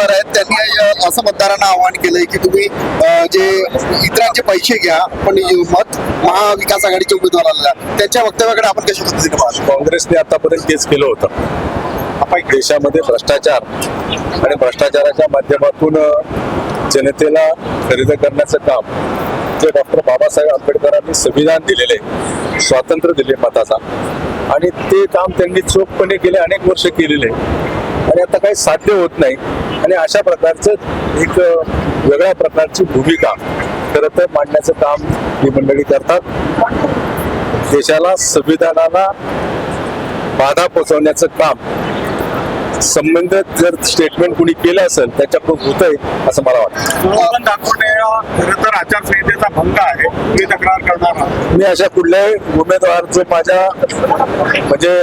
उमेदवार आहेत त्यांनी असं मतदारांना आवाहन केलंय की तुम्ही जे इतरांचे पैसे घ्या पण मत महाविकास आघाडीच्या उमेदवाराला त्यांच्या वक्तव्याकडे आपण कशा पद्धतीने पाहतो काँग्रेसने आतापर्यंत तेच केलं होतं. आपण देशामध्ये भ्रष्टाचार आणि भ्रष्टाचाराच्या माध्यमातून जनतेला खरेदी करण्याचं काम जे डॉक्टर बाबासाहेब आंबेडकरांनी संविधान दिलेले आहे, स्वातंत्र्य दिले मताचा. आणि ते काम त्यांनी चोखपणे गेले अनेक वर्ष केलेले आणि आता काही साध्य होत नाही. आणि अशा प्रकारचं एक वेगळ्या प्रकारची भूमिका खरं तर मांडण्याचं काम ही मंडळी करतात. देशाला संविधानाला बाधा पोचवण्याचं काम संबंधित जर स्टेटमेंट कुणी केलं असेल त्याच्याकडून होत आहे असं मला वाटतं. दाखवणे खरं तर आचारसंहितेचा भंग आहे. मी तक्रार करणार मी अशा कुठल्याही उमेदवार जो माझ्या म्हणजे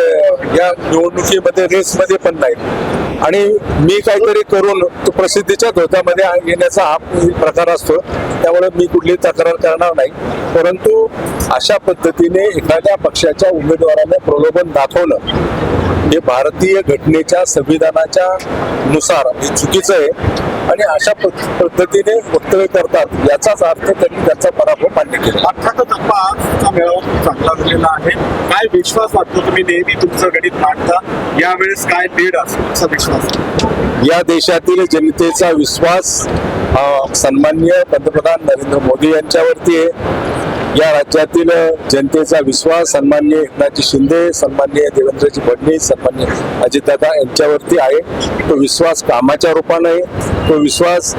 या निवडणुकीमध्ये रेसमध्ये पण नाही. आणि मी काहीतरी करून तो प्रसिद्धीच्या धोत्यामध्ये येण्याचा हा प्रकार असतो. त्यामुळे मी कुठली तक्रार करणार नाही. परंतु अशा पद्धतीने एखाद्या पक्षाच्या उमेदवाराने प्रलोभन दाखवलं हे भारतीय घटनेच्या संविधानाच्या नुसार हे चुकीचं आहे. आणि अशा पद्ध- पद्धतीने वक्तव्य करतात याचाच अर्थ त्यांनी त्याचा पराभव मान्य केला. अर्थातच अप्पा आजचा मेळावा खूप चांगला झालेला आहे. काय विश्वास वाटतो तुम्ही नेहमी तुमचं गणित मांडता? यावेळेस काय लीड असेल असा विश्वास? या देशातील जनतेचा विश्वास सन्माननीय पंतप्रधान नरेंद्र मोदी यांच्यावरती आहे. या राज्यातील जनतेचा विश्वास सन्माननीय एकनाथजी शिंदे सन्माननीय देवेंद्रजी फडणवीस सन्माननीय अजितदादा यांच्यावरती आहे. तो विश्वास कामाच्या रूपानं आहे. तो विश्वास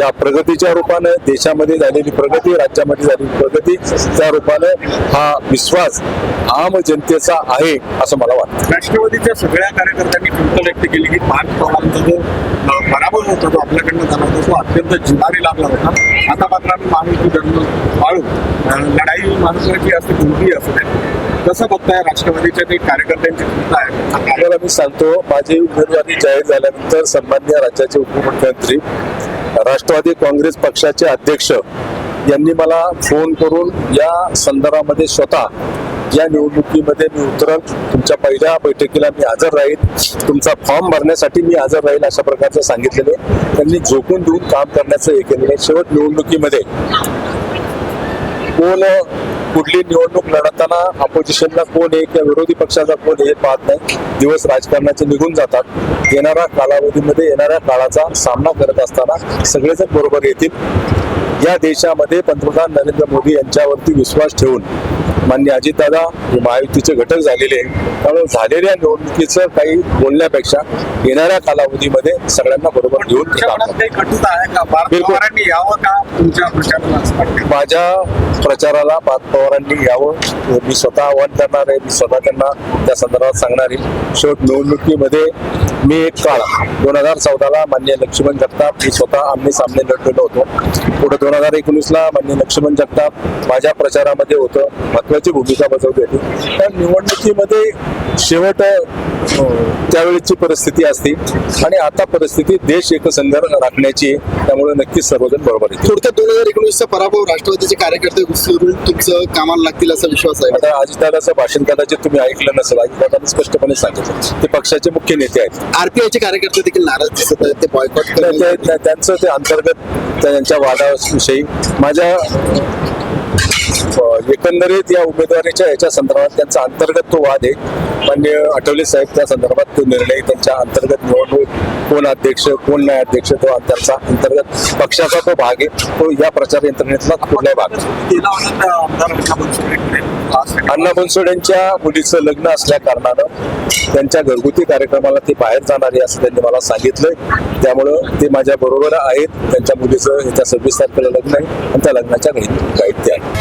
या प्रगतीच्या रूपानं देशामध्ये झालेली प्रगती राज्यामध्ये झालेली प्रगती त्या रूपानं हा विश्वास आम जनतेचा आहे असं मला वाटतं. राष्ट्रवादीच्या सगळ्या कार्यकर्त्यांनी खंत व्यक्त केली की पाच पवारांचा जो पराभव होता तो आपल्याकडनं झाला होता तो अत्यंत जिवारी लागला होता. आता मात्र आम्ही माणूस जन्म पाळू लढाई माणसाची असते कोणतीही असू दे. कसं बघताय राष्ट्रवादीच्या ते कार्यकर्त्यांची आहे? आपल्याला मी सांगतो माझी उमेदवारी जाहीर झाल्यानंतर सन्मान्य राज्याचे उपमुख्यमंत्री राष्ट्रवादी काँग्रेस पक्षाचे अध्यक्ष यांनी मला फोन करून या संदर्भामध्ये स्वतः या निवडणुकीमध्ये मी उतरल. तुमच्या पहिल्या बैठकीला मी हजर राहील. तुमचा फॉर्म भरण्यासाठी मी हजर राहील अशा प्रकारचं सांगितलेले त्यांनी झोकून देऊन काम करण्याचं हे केलेलं शेवट निवडणुकीमध्ये कोण कुठली निवडणूक लढताना अपोजिशनला कोण आहे किंवा विरोधी पक्षाचा कोण हे पाहत नाही. दिवस राजकारणाचे निघून जातात. येणाऱ्या कालावधीमध्ये येणाऱ्या काळाचा सामना करत असताना सगळेजण बरोबर येतील. या देशामध्ये पंतप्रधान नरेंद्र मोदी यांच्यावरती विश्वास ठेवून मान्य अजितदादा हे महायुतीचे घटक झालेले. त्यामुळे झालेल्या निवडणुकीचं काही बोलण्यापेक्षा येणाऱ्या कालावधीमध्ये सगळ्यांना बरोबर घेऊन माझ्या प्रचाराला पाच पवारांनी यावं मी स्वतः आव्हान करणार आहे मी स्वतः त्यांना त्या संदर्भात सांगणार आहे. शेवट निवडणुकीमध्ये मी एक काळ दोन हजार चौदाला मान्य लक्ष्मण जगताप मी स्वतः आमने सामने लढलेलो होतो. पुढे दोन हजार एकोणीसला मान्य लक्ष्मण जगताप माझ्या प्रचारामध्ये होतं महत्वाची भूमिका बजावली होती. त्या निवडणुकीमध्ये शेवट त्यावेळेची परिस्थिती असते आणि आता परिस्थिती देश एकसंघ राखण्याची त्यामुळे नक्कीच सर्वजण बरोबर थोडक्यात दोन हजार एकोणीसचा पराभव राष्ट्रवादीचे कार्यकर्ते तुमचं कामाला लागतील असा विश्वास आहे. आता अजितदादाचं भाषण कदाचित तुम्ही ऐकलं नसेल. अजितदादांनी स्पष्टपणे सांगितलं ते पक्षाचे मुख्य नेते आहेत. आरपीआयचे कार्यकर्ते देखील नाराज दिसत आहेत. ते बॉयकॉट त्यांचं ते अंतर्गत त्यांच्या वादाविषयी माझ्या एकंदरीत या उमेदवारीच्या याच्या संदर्भात त्यांचा अंतर्गत तो वाद आहे. मान्य आठवले साहेब त्या संदर्भात तो निर्णय त्यांच्या अंतर्गत निवडणूक कोण अध्यक्ष कोण नाही अध्यक्ष तो त्यांचा अंतर्गत पक्षाचा तो भाग आहे. तो या प्रचार यंत्रणेतला कुठलाही भाग? नाही. अण्णा बनसोडेंच्या मुलीचं लग्न असल्या कारणानं त्यांच्या घरगुती कार्यक्रमाला ते बाहेर जाणार आहे असं त्यांनी मला सांगितलंय. त्यामुळं ते माझ्या बरोबर आहेत. त्यांच्या मुलीचं येत्या सव्वीस तारखेला लग्न आहे आणि त्या लग्नाच्या घरी गाईत ते आहे.